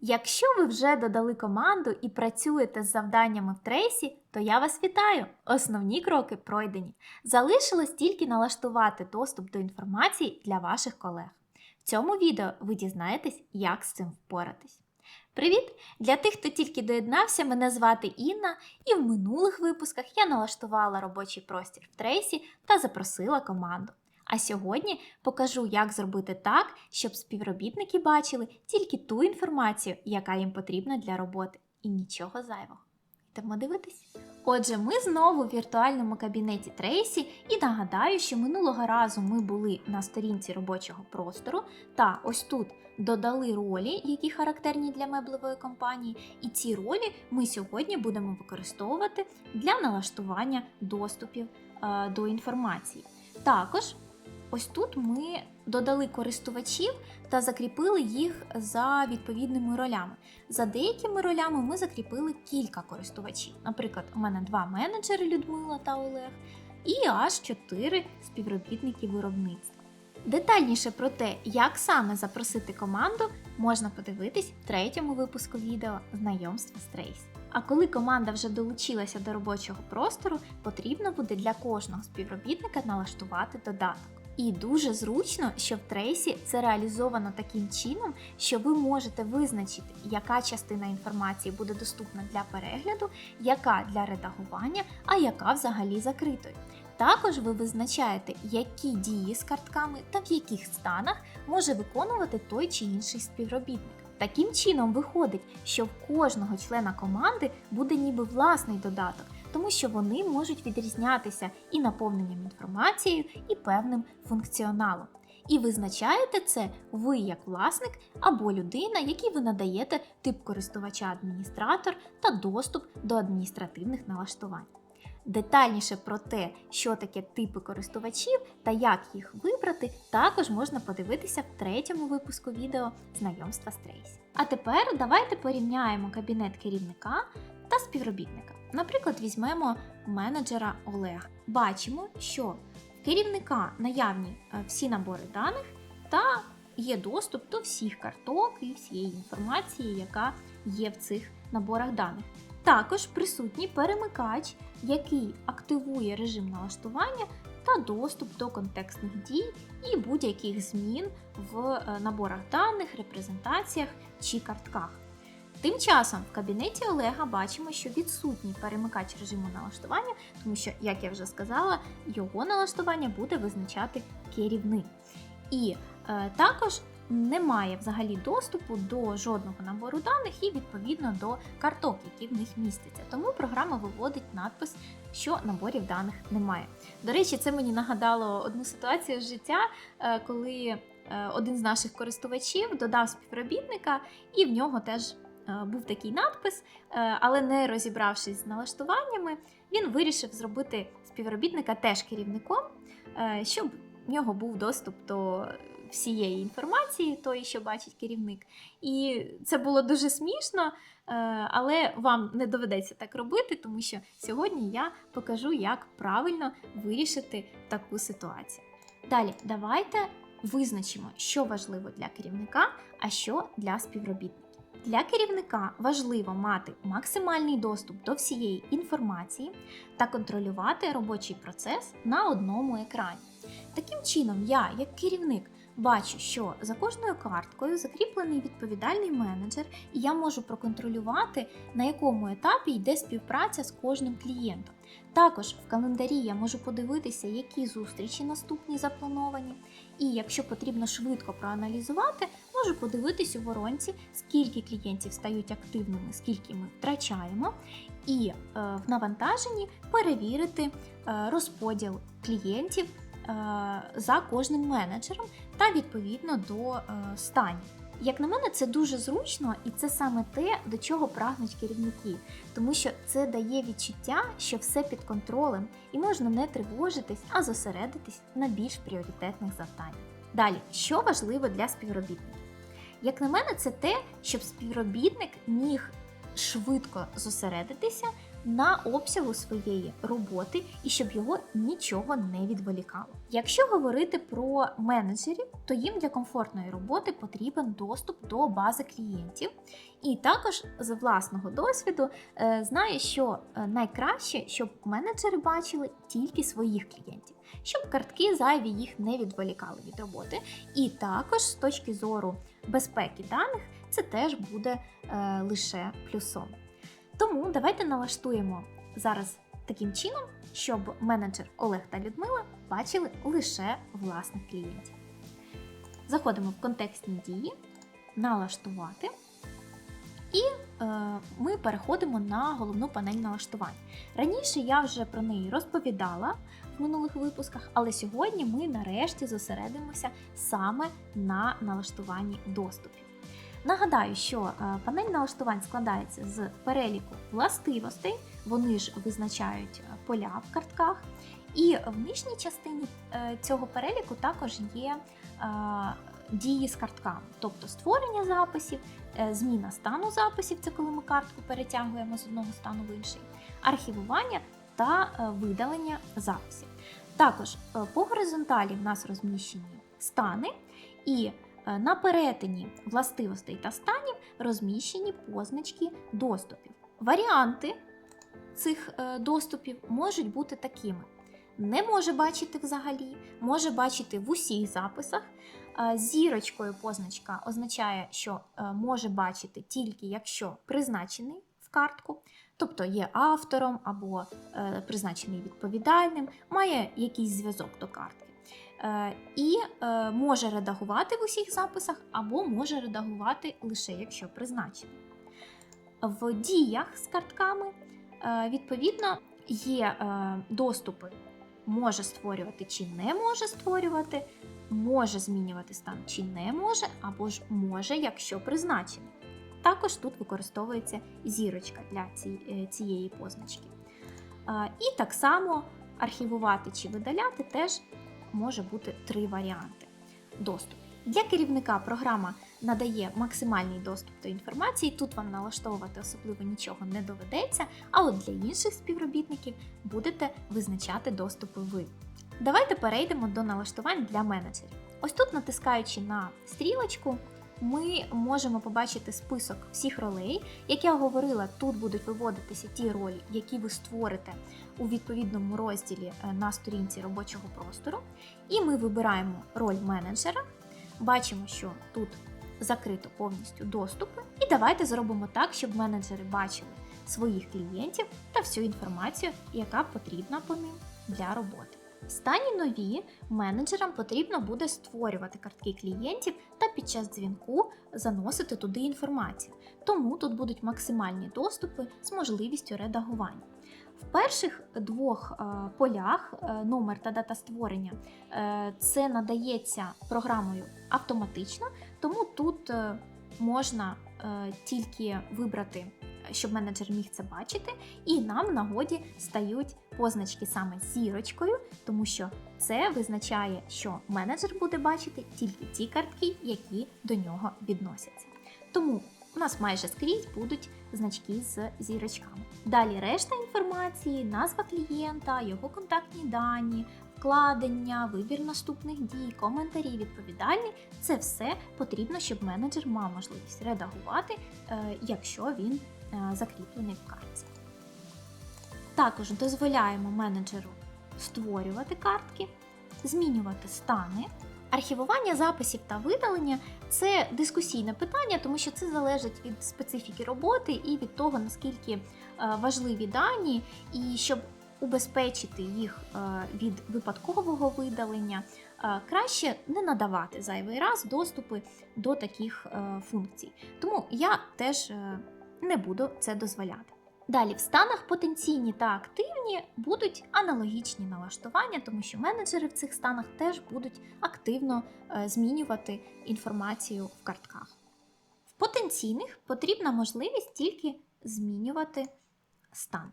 Якщо ви вже додали команду і працюєте з завданнями в трейсі, то я вас вітаю! Основні кроки пройдені. Залишилось тільки налаштувати доступ до інформації для ваших колег. В цьому відео ви дізнаєтесь, як з цим впоратись. Привіт! Для тих, хто тільки доєднався, мене звати Інна, і в минулих випусках я налаштувала робочий простір в трейсі та запросила команду. А сьогодні покажу, як зробити так, щоб співробітники бачили тільки ту інформацію, яка їм потрібна для роботи, і нічого зайвого. Йдемо дивитись. Отже, ми знову в віртуальному кабінеті Трейсі, і нагадаю, що минулого разу ми були на сторінці робочого простору, та ось тут додали ролі, які характерні для меблевої компанії, і ці ролі ми сьогодні будемо використовувати для налаштування доступів е, до інформації. Також Ось тут ми додали користувачів та закріпили їх за відповідними ролями. За деякими ролями ми закріпили кілька користувачів. Наприклад, у мене два менеджери Людмила та Олег, і аж чотири співробітники виробництва. Детальніше про те, як саме запросити команду, можна подивитись в третьому випуску відео Знайомство з Trace. А коли команда вже долучилася до робочого простору, потрібно буде для кожного співробітника налаштувати додаток. І дуже зручно, що в трейсі це реалізовано таким чином, що ви можете визначити, яка частина інформації буде доступна для перегляду, яка для редагування, а яка взагалі закритою. Також ви визначаєте, які дії з картками та в яких станах може виконувати той чи інший співробітник. Таким чином виходить, що в кожного члена команди буде ніби власний додаток, тому що вони можуть відрізнятися і наповненням інформацією, і певним функціоналом. І визначаєте це ви як власник або людина, якій ви надаєте тип користувача адміністратор та доступ до адміністративних налаштувань. Детальніше про те, що таке типи користувачів та як їх вибрати, також можна подивитися в третьому випуску відео Знайомства з Трейсі. А тепер давайте порівняємо кабінет керівника та співробітника. Наприклад, візьмемо менеджера Олега. Бачимо, що в керівника наявні е, всі набори даних та є доступ до всіх карток і всієї інформації, яка є в цих наборах даних. Також присутній перемикач, який активує режим налаштування та доступ до контекстних дій і будь-яких змін в е, наборах даних, репрезентаціях чи картках. Тим часом в кабінеті Олега бачимо, що відсутній перемикач режиму налаштування, тому що, як я вже сказала, його налаштування буде визначати керівник. І е, також немає взагалі доступу до жодного набору даних і відповідно до карток, які в них містяться. Тому програма виводить надпис, що наборів даних немає. До речі, це мені нагадало одну ситуацію з життя, е, коли е, один з наших користувачів додав співробітника, і в нього теж був такий надпис, е, але не розібравшись з налаштуваннями, він вирішив зробити співробітника теж керівником, е, щоб в нього був доступ до всієї інформації, тої, що бачить керівник. І це було дуже смішно, е, але вам не доведеться так робити, тому що сьогодні я покажу, як правильно вирішити таку ситуацію. Далі, давайте визначимо, що важливо для керівника, а що для співробітника. Для керівника важливо мати максимальний доступ до всієї інформації та контролювати робочий процес на одному екрані. Таким чином, я, як керівник, бачу, що за кожною карткою закріплений відповідальний менеджер, і я можу проконтролювати, на якому етапі йде співпраця з кожним клієнтом. Також в календарі я можу подивитися, які зустрічі наступні заплановані. І якщо потрібно швидко проаналізувати, можу подивитись у воронці, скільки клієнтів стають активними, скільки ми втрачаємо, і е, в навантаженні перевірити е, розподіл клієнтів е, за кожним менеджером та відповідно до станів. Як на мене, це дуже зручно, і це саме те, до чого прагнуть керівники, тому що це дає відчуття, що все під контролем, і можна не тривожитись, а зосередитись на більш пріоритетних завданнях. Далі, що важливо для співробітників? Як на мене, це те, щоб співробітник міг швидко зосередитися на обсягу своєї роботи і щоб його нічого не відволікало. Якщо говорити про менеджерів, то їм для комфортної роботи потрібен доступ до бази клієнтів. І також з власного досвіду е, знаю, що е, найкраще, щоб менеджери бачили тільки своїх клієнтів, щоб картки зайві їх не відволікали від роботи. І також з точки зору безпеки даних, це теж буде е, лише плюсом. Тому давайте налаштуємо зараз таким чином, щоб менеджер Олег та Людмила бачили лише власних клієнтів. Заходимо в контекстні дії, налаштувати. І е, ми переходимо на головну панель налаштувань. Раніше я вже про неї розповідала в минулих випусках, але сьогодні ми нарешті зосередимося саме на налаштуванні доступів. Нагадаю, що е, панель налаштувань складається з переліку властивостей, вони ж визначають е, поля в картках. І в нижній частині е, цього переліку також є дії з картками, тобто створення записів, зміна стану записів це коли ми картку перетягуємо з одного стану в інший, архівування та видалення записів. Також по горизонталі в нас розміщені стани, і на перетині властивостей та станів розміщені позначки доступів. Варіанти цих е, доступів можуть бути такими: не може бачити взагалі, може бачити в усіх записах. Е, Зірочкою позначка означає, що е, може бачити тільки якщо призначений в картку, тобто є автором або е, призначений відповідальним, має якийсь зв'язок до картки. Е, І е, може редагувати в усіх записах, або може редагувати лише якщо призначений. В діях з картками е, відповідно є доступи, може створювати чи не може створювати, може змінювати стан чи не може, або ж може, якщо призначений. Також тут використовується зірочка для цієї позначки. І так само архівувати чи видаляти теж може бути три варіанти Доступ. Для керівника програма надає максимальний доступ до інформації. Тут вам налаштовувати особливо нічого не доведеться, а от для інших співробітників будете визначати доступи ви. Давайте перейдемо до налаштувань для менеджерів. Ось тут, натискаючи на стрілочку, ми можемо побачити список всіх ролей. Як я говорила, тут будуть виводитися ті ролі, які ви створите у відповідному розділі е, на сторінці робочого простору. І ми вибираємо роль менеджера. Бачимо, що тут закрито повністю доступи. І давайте зробимо так, щоб менеджери бачили своїх клієнтів та всю інформацію, яка потрібна по ним для роботи. Стані нові менеджерам потрібно буде створювати картки клієнтів та під час дзвінку заносити туди інформацію. Тому тут будуть максимальні доступи з можливістю редагування. В перших двох е, полях е, номер та дата створення е, це надається програмою автоматично, тому тут можна тільки вибрати, щоб менеджер міг це бачити, і нам в нагоді стають позначки саме зірочкою, тому що це визначає, що менеджер буде бачити тільки ті картки, які до нього відносяться. Тому у нас майже скрізь будуть значки з зірочками. Далі решта інформації, назва клієнта, його контактні дані, вкладення, вибір наступних дій, коментарі, відповідальні це все потрібно, щоб менеджер мав можливість редагувати, е, якщо він закріплений в картці. Також дозволяємо менеджеру створювати картки, змінювати стани. Архівування записів та видалення це дискусійне питання, тому що це залежить від специфіки роботи і від того, наскільки е, важливі дані, і щоб убезпечити їх е, від випадкового видалення, е, краще не надавати зайвий раз доступи до таких е, функцій. Тому я теж е, не буду це дозволяти. Далі в станах потенційні та активні будуть аналогічні налаштування, тому що менеджери в цих станах теж будуть активно е, змінювати інформацію в картках. В потенційних потрібна можливість тільки змінювати стан.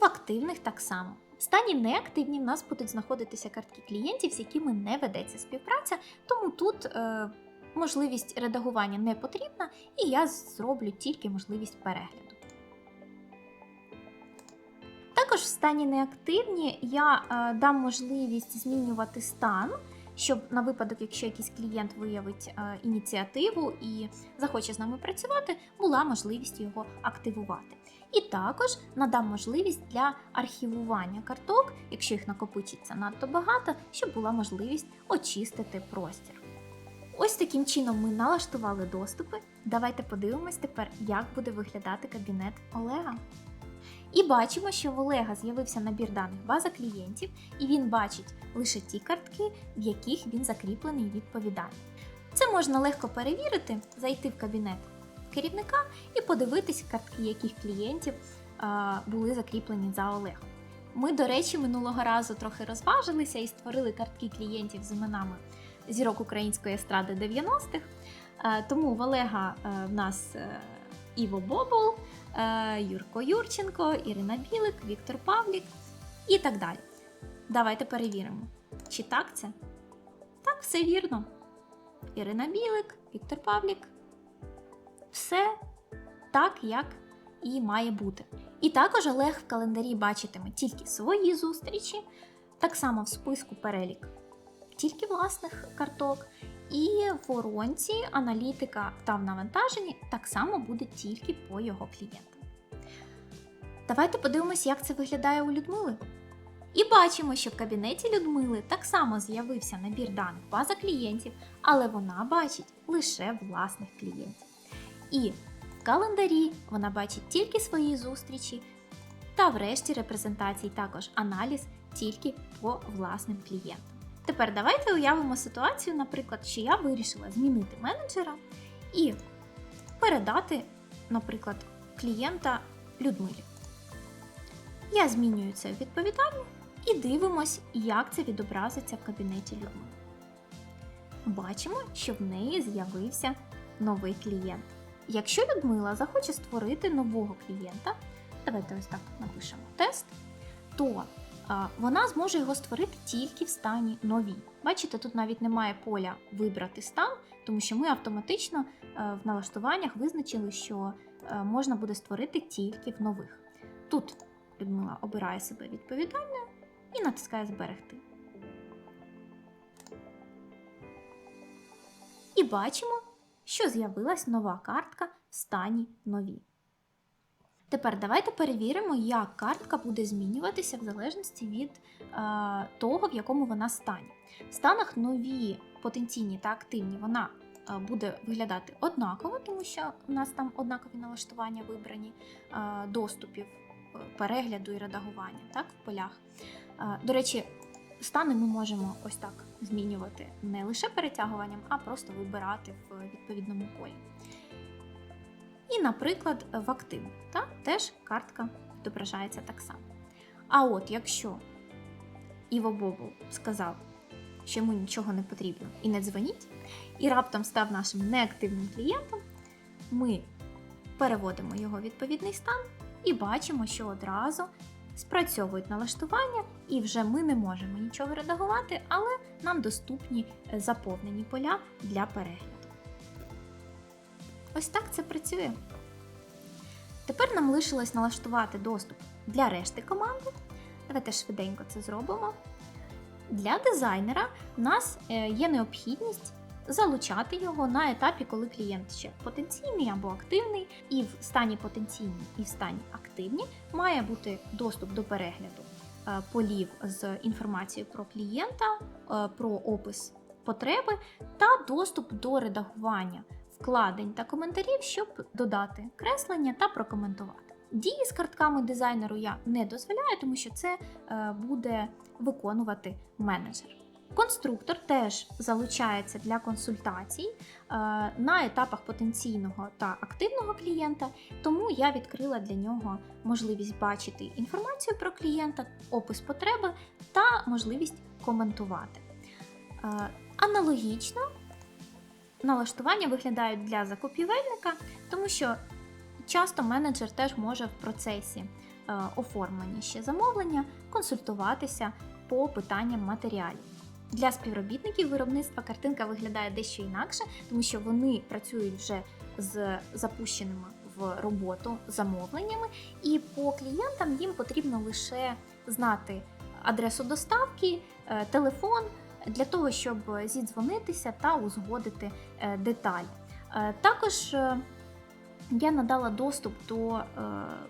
В активних так само. В стані неактивні в нас будуть знаходитися картки клієнтів, з якими не ведеться співпраця, тому тут е, можливість редагування не потрібна, і я зроблю тільки можливість перегляду. Також в стані неактивні я е, дам можливість змінювати стан, щоб на випадок, якщо якийсь клієнт виявить е, ініціативу і захоче з нами працювати, була можливість його активувати. І також надам можливість для архівування карток, якщо їх накопичиться надто багато, щоб була можливість очистити простір. Ось таким чином ми налаштували доступи. Давайте подивимось тепер, як буде виглядати кабінет Олега. І бачимо, що в Олега з'явився набір даних база клієнтів, і він бачить лише ті картки, в яких він закріплений відповідальний. Це можна легко перевірити, зайти в кабінет керівника і подивитись, картки яких клієнтів були закріплені за Олегом. Ми, до речі, минулого разу трохи розважилися і створили картки клієнтів з іменами зірок української естради 90-х. Е, Тому в Олега е, в нас е, Іво Бобол, Юрко Юрченко, Ірина Білик, Віктор Павлік і так далі. Давайте перевіримо, чи так це? Так, все вірно. Ірина Білик, Віктор Павлік. Все так, як і має бути. І також Олег в календарі бачитиме тільки свої зустрічі, так само в списку перелік тільки власних карток. І в воронці аналітика та в навантаженні так само буде тільки по його клієнтам. Давайте подивимось, як це виглядає у Людмили. І бачимо, що в кабінеті Людмили так само з'явився набір даних база клієнтів, але вона бачить лише власних клієнтів. І в календарі вона бачить тільки свої зустрічі, та врешті репрезентації також аналіз тільки по власним клієнтам. Тепер давайте уявимо ситуацію, наприклад, що я вирішила змінити менеджера і передати, наприклад, клієнта Людмилі. Я змінюю це в відповідальну і дивимось, як це відобразиться в кабінеті Людмили. Бачимо, що в неї з'явився новий клієнт. Якщо Людмила захоче створити нового клієнта, давайте ось так напишемо тест, то вона зможе його створити тільки в стані нові. Бачите, тут навіть немає поля вибрати стан, тому що ми автоматично е, в налаштуваннях визначили, що е, можна буде створити тільки в нових. Тут Людмила обирає себе відповідальною і натискає Зберегти. І бачимо, що з'явилась нова картка в стані нові. Тепер давайте перевіримо, як картка буде змінюватися в залежності від е, того, в якому вона стані. В станах нові, потенційні та активні вона е, буде виглядати однаково, тому що у нас там однакові налаштування вибрані е, доступів, е, перегляду і редагування так, в полях. Е, до речі, стани ми можемо ось так змінювати не лише перетягуванням, а просто вибирати в відповідному полі. І, наприклад, в активних та, теж картка відображається так само. А от якщо Іво Бобул сказав, що йому нічого не потрібно і не дзвоніть, і раптом став нашим неактивним клієнтом, ми переводимо його в відповідний стан і бачимо, що одразу спрацьовують налаштування, і вже ми не можемо нічого редагувати, але нам доступні е, заповнені поля для перегляду. Ось так це працює. Тепер нам лишилось налаштувати доступ для решти команди. Давайте швиденько це зробимо. Для дизайнера в нас е, є необхідність залучати його на етапі, коли клієнт ще потенційний або активний, і в стані потенційний, і в стані активні має бути доступ до перегляду е, полів з інформацією про клієнта, е, про опис потреби та доступ до редагування вкладень та коментарів, щоб додати креслення та прокоментувати. Дії з картками дизайнеру я не дозволяю, тому що це е, буде виконувати менеджер. Конструктор теж залучається для консультацій е, на етапах потенційного та активного клієнта, тому я відкрила для нього можливість бачити інформацію про клієнта, опис потреби та можливість коментувати. Е, Аналогічно налаштування виглядають для закупівельника, тому що часто менеджер теж може в процесі е, оформлення ще замовлення консультуватися по питанням матеріалів. Для співробітників виробництва картинка виглядає дещо інакше, тому що вони працюють вже з запущеними в роботу замовленнями, і по клієнтам їм потрібно лише знати адресу доставки, е, телефон для того, щоб зідзвонитися та узгодити е, деталі. Е, Також е, я надала доступ до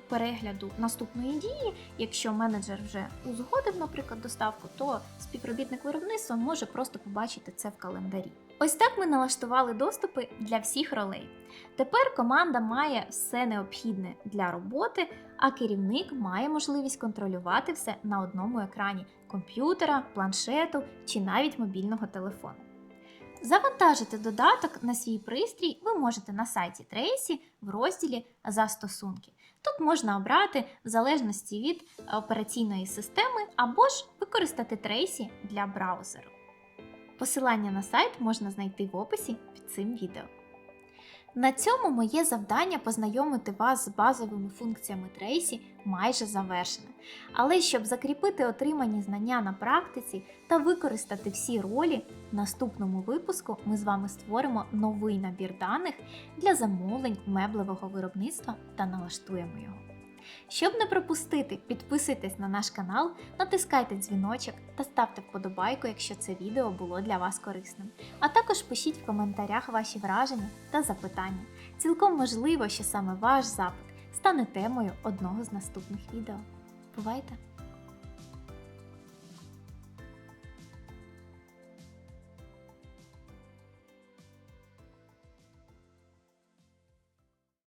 перегляду наступної дії. Якщо менеджер вже узгодив, наприклад, доставку, то співробітник виробництва може просто побачити це в календарі. Ось так ми налаштували доступи для всіх ролей. Тепер команда має все необхідне для роботи, а керівник має можливість контролювати все на одному екрані комп'ютера, планшету чи навіть мобільного телефону. Завантажити додаток на свій пристрій ви можете на сайті Трейсі в розділі Застосунки. Тут можна обрати в залежності від операційної системи або ж використати Трейсі для браузеру. Посилання на сайт можна знайти в описі під цим відео. На цьому моє завдання познайомити вас з базовими функціями Трейсі майже завершене. Але щоб закріпити отримані знання на практиці та використати всі ролі, в наступному випуску ми з вами створимо новий набір даних для замовлень меблевого виробництва та налаштуємо його. Щоб не пропустити, підписуйтесь на наш канал, натискайте дзвіночок та ставте вподобайку, якщо це відео було для вас корисним. А також пишіть в коментарях ваші враження та запитання. Цілком можливо, що саме ваш запит стане темою одного з наступних відео. Бувайте!